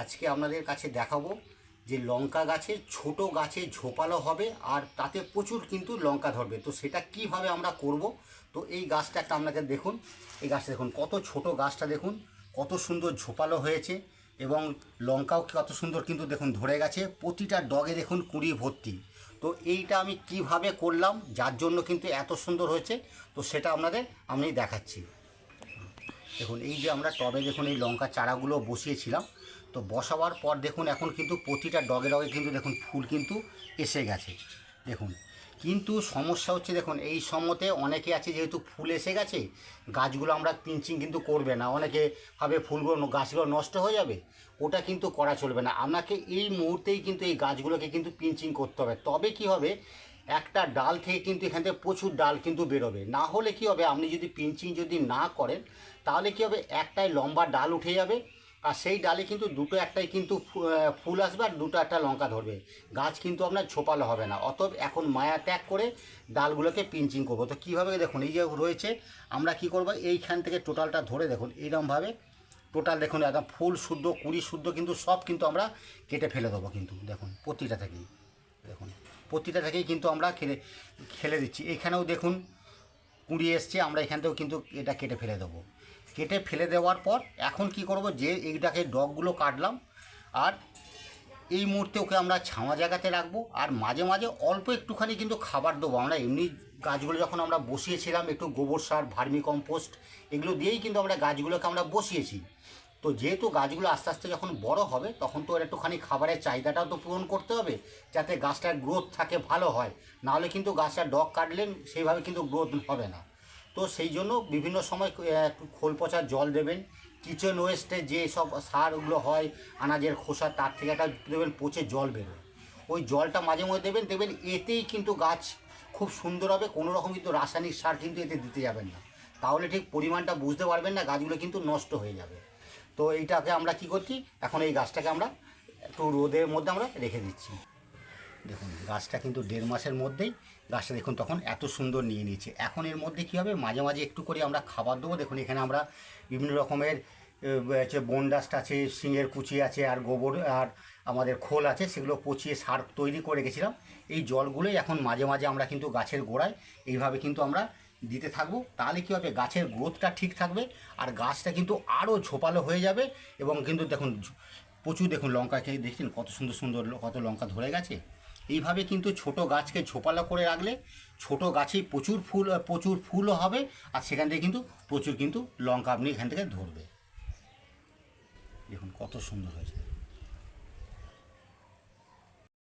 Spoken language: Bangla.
আজকে আপনাদের কাছে দেখাবো যে লঙ্কা গাছে ছোট গাছে ঝোপালো হবে আর তাতে প্রচুর কিন্তু লঙ্কা ধরবে। তো সেটা কীভাবে আমরা করব? তো এই গাছটা একটা আপনাকে দেখুন। এই গাছটা দেখুন, কত ছোট গাছটা দেখুন, কত সুন্দর ঝোপালো হয়েছে এবং লঙ্কাও কত সুন্দর কিন্তু দেখুন ধরে গেছে। প্রতিটা ডগে দেখুন কুড়ি ভর্তি। তো এইটা আমি কীভাবে করলাম, যার জন্য কিন্তু এত সুন্দর হয়েছে, তো সেটা আপনাদের আমি দেখাচ্ছি। দেখুন, এই যে আমরা টবে দেখুন এই লঙ্কা চারাগুলো বসিয়েছিলাম, তো বসাবার পর দেখুন এখন কিন্তু প্রতিটা ডগে ডগে কিন্তু দেখুন ফুল কিন্তু এসে গেছে, দেখুন। কিন্তু সমস্যা হচ্ছে দেখুন, এই সময়তে অনেকে আছে যেহেতু ফুল এসে গেছে, গাছগুলো আমরা পিঞ্চিং কিন্তু করবে না। অনেকে ভাবে ফুলগুলো গাছগুলো নষ্ট হয়ে যাবে, ওটা কিন্তু করা চলবে না। আপনাকে এই মুহূর্তেই কিন্তু এই গাছগুলোকে কিন্তু পিঞ্চিং করতে হবে। তবে কি হবে একটা ডাল থেকে কিন্তু এখান থেকে প্রচুর ডাল কিন্তু বেরোবে। না হলে কি হবে, আপনি যদি পিঞ্চিং যদি না করেন, তাহলে কি হবে, একটাই লম্বা ডাল উঠে যাবে, আর সেই ডালে কিন্তু দুটো একটাই কিন্তু ফুল আসবে আর দুটো একটা লঙ্কা ধরবে। গাছ কিন্তু আপনার ছোপালো হবে না। অতএব এখন মায়া ত্যাগ করে ডালগুলোকে পিঞ্চিং করব। তো কীভাবে দেখুন, এই যে রয়েছে, আমরা কি করব, এইখান থেকে টোটালটা ধরে দেখুন এইরকমভাবে টোটাল দেখুন, একদম ফুল শুদ্ধ, কুড়ি শুদ্ধ কিন্তু সব কিন্তু আমরা কেটে ফেলে দেবো কিন্তু, দেখুন, প্রতিটা থেকেই, দেখুন। প্রতিটা থেকেই কিন্তু আমরা খেলে খেলে দিচ্ছি। এখানেও দেখুন, কুড়ি এসছে, আমরা এখান থেকেও কিন্তু এটা কেটে ফেলে দেবো। কেটে ফেলে দেওয়ার পর এখন কি করব, যে এইটাকে ডগগুলো কাটলাম, আর এই মুহূর্তে ওকে আমরা ছাওয়া জায়গাতে রাখব, আর মাঝে মাঝে অল্প একটুখানি কিন্তু খাবার দেবো। আমরা এমনি গাছগুলো যখন আমরা বসিয়েছিলাম, একটু গোবর সার ভার্মি কম্পোস্ট এগুলো দিয়েই কিন্তু আমরা গাছগুলোকে আমরা বসিয়েছি। তো যেহেতু গাছগুলো আস্তে আস্তে যখন বড় হবে, তখন তো ওর একটুখানি খাবারের চাহিদাটাও তো পূরণ করতে হবে, যাতে গাছটার গ্রোথ থাকে, ভালো হয়। নাহলে কিন্তু গাছটা ডগ কাটলেন, সেইভাবে কিন্তু গ্রোথ হবে না। তো সেই জন্য বিভিন্ন সময় একটু খোল পচার জল দেবেন। কিচেন ওয়েস্টে যে সব সারগুলো হয়, আনাজের খোসা, তার থেকে একটা দেবেন পচে জল বেরোয় ওই জলটা মাঝে মধ্যে দেবেন দেখবেন এতেই কিন্তু গাছ খুব সুন্দর হবে, কোনো রকম কিন্তু রাসায়নিক সার কিন্তু এতে দিতে যাবেন না। তাহলে ঠিক পরিমাণটা বুঝতে পারবেন না, গাছগুলো কিন্তু নষ্ট হয়ে যাবে। তো এইটাকে আমরা কি করছি? এখন এই গাছটাকে আমরা একটু রোদের মধ্যে আমরা রেখে দিচ্ছি। দেখুন, গাছটা কিন্তু দেড় মাসের মধ্যেই, গাছটা দেখুন তখন এত সুন্দর নিয়ে নিয়েছে। এখন এর মধ্যে কী হবে? মাঝে মাঝে একটু করে আমরা খাবার দেবো। দেখুন, এখানে আমরা বিভিন্ন রকমের হচ্ছে বনডাস্ট আছে, শিঙের কুচি আছে, আর গোবর, আর আমাদের খোল আছে, সেগুলো পচিয়ে সার তৈরি করে রেখেছিলাম। এই জলগুলোই এখন মাঝে মাঝে আমরা কিন্তু গাছের গোড়ায়, এইভাবে কিন্তু আমরা দিতে থাকব, তাহলে কী হবে? গাছের গ্রোথটা ঠিক থাকবে আর গাছটা কিন্তু আরও ঝোপালো হয়ে যাবে এবং কিন্তু দেখুন, প্রচুর দেখুন লঙ্কা খেয়ে দেখছেন কত সুন্দর সুন্দর কত লঙ্কা ধরে গেছে। এইভাবে কিন্তু ছোট গাছকে ঝোপালো করে রাখলে ছোট গাছেই প্রচুর ফুল, প্রচুর ফুলও হবে আর সেখান থেকে কিন্তু প্রচুর কিন্তু লঙ্কা আপনি এখান থেকে ধরবে। দেখুন কত সুন্দর হয়েছে।